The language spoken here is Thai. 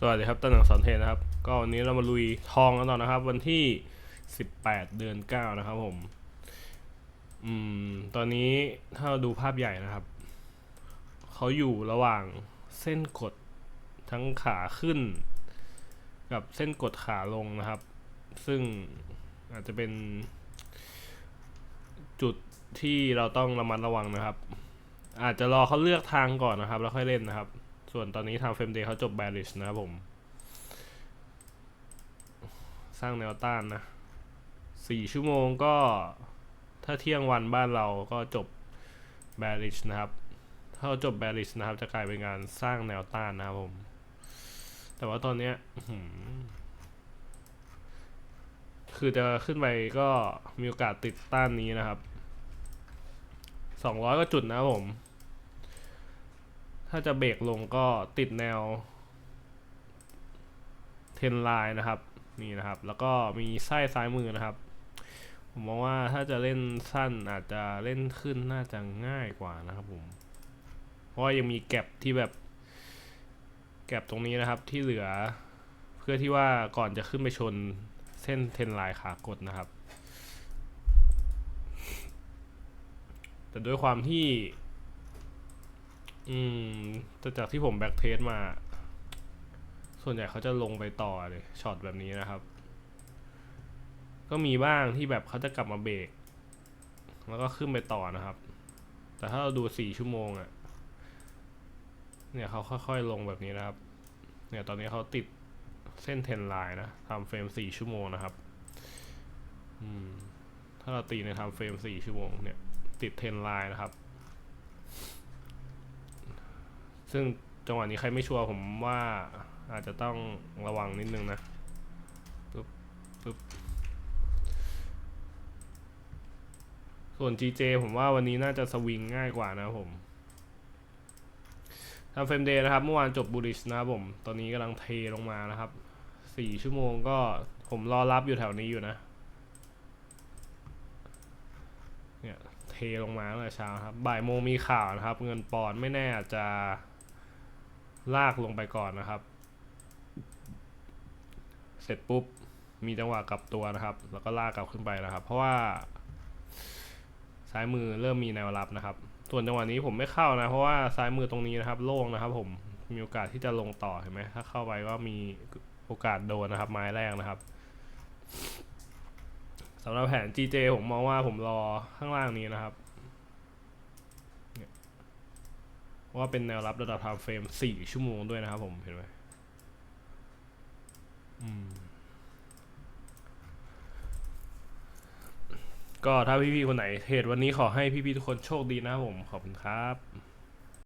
สวัสดีครับต้นหนังสอนเทนนะครับ ก็วันนี้เรามาลุยทองกันต่อนะครับ วันที่ 18 เดือน 9 นะครับผมอืมตอนนี้ถ้าเราดูภาพใหญ่นะครับ เขาอยู่ระหว่างเส้นกดทั้งขาขึ้น กับเส้นกดขาลงนะครับ ซึ่งอาจจะเป็นจุดที่เราต้องระมัดระวังนะครับ อาจจะรอเขาเลือกทางก่อนนะครับ แล้วค่อยเล่นนะครับ ส่วนตอนนี้ทางเฟมเดย์เขาจบแบริชนะครับผม สร้างแนวต้านนะสี่ชั่วโมงก็ถ้าเที่ยงวันบ้านเราก็จบแบริชนะครับ ถ้าเราจบแบริชนะครับ จะกลายเป็นการสร้างแนวต้านนะครับผม แต่ว่าตอนเนี้ยคือจะขึ้นไปก็มีโอกาสติดต้านนี้นะครับสองร้อยก็จุดนะครับผม ถ้าจะเบรกลงก็ติดแนวเทนไลน์นะครับ นี่นะครับ แล้วก็มีไส้ซ้ายมือนะครับ ผมมองว่าถ้าจะเล่นสั้นอาจจะเล่นขึ้นน่าจะง่ายกว่านะครับผม เพราะยังมีแก็บที่แบบ แก็บตรงนี้นะครับที่เหลือ เพื่อที่ว่าก่อนจะขึ้นไปชนเส้นเทนไลน์ขากดนะครับ แต่ด้วยความที่ อืม แต่จากที่ผมแบ็กเทสมา ส่วนใหญ่เขาจะลงไปต่อเลยช็อตแบบนี้นะครับ ก็มีบ้างที่แบบเขาจะกลับมาเบรกแล้วก็ขึ้นไปต่อนะครับ แต่ถ้าเราดูสี่ชั่วโมงอะ่ะ เนี่ยเขาค่อยๆลงแบบนี้นะครับ เนี่ยตอนนี้เขาติดเส้นเทนไลน์นะทำเฟรมสี่ชั่วโมงนะครับ อืม ถ้าเราตีในทำเฟรมสี่ชั่วโมงเนี่ย ติดเทนไลน์นะครับ ซึ่งจังหวะนี้ใครไม่ชัวร์ผมว่าอาจจะต้องระวังนิดนึงนะปึ๊บปึ๊บส่วน GJ ผมว่าวันนี้น่าจะสวิงง่ายกว่านะผมทำเฟรมเดย์นะครับ เมื่อวานจบบูริชนะครับผม ตอนนี้กำลังเทลงมานะครับสี่ชั่วโมงก็ผมรอรับอยู่แถวนี้อยู่นะ เนี่ย เทลงมาตั้งแต่เช้าครับ บ่ายโมงมีข่าวนะครับ เงินปอนไม่แน่จะ ลากลงไปก่อนนะครับ เสร็จปุ๊บมีจังหวะกลับตัวนะครับ แล้วก็ลากกลับขึ้นไปนะครับ เพราะว่าซ้ายมือเริ่มมีแนวรับนะครับ ส่วนจังหวะนี้ผมไม่เข้านะ เพราะว่าซ้ายมือตรงนี้นะครับ โล่งนะครับ ผมมีโอกาสที่จะลงต่อเห็นไหมถ้าเข้าไปก็มีโอกาสโดนนะครับ ไม้แรกนะครับสำหรับแผน GJ ผมมองว่าผมรอข้างล่างนี้นะครับ เพราะ ว่าเป็นแนวรับระดับ time frame สี่ชั่วโมงด้วยนะครับผมเห็นไหมก็ถ้าพี่ๆคนไหนเทรดวันนี้ขอให้พี่ๆทุกคนโชคดีนะครับผมขอบคุณครับ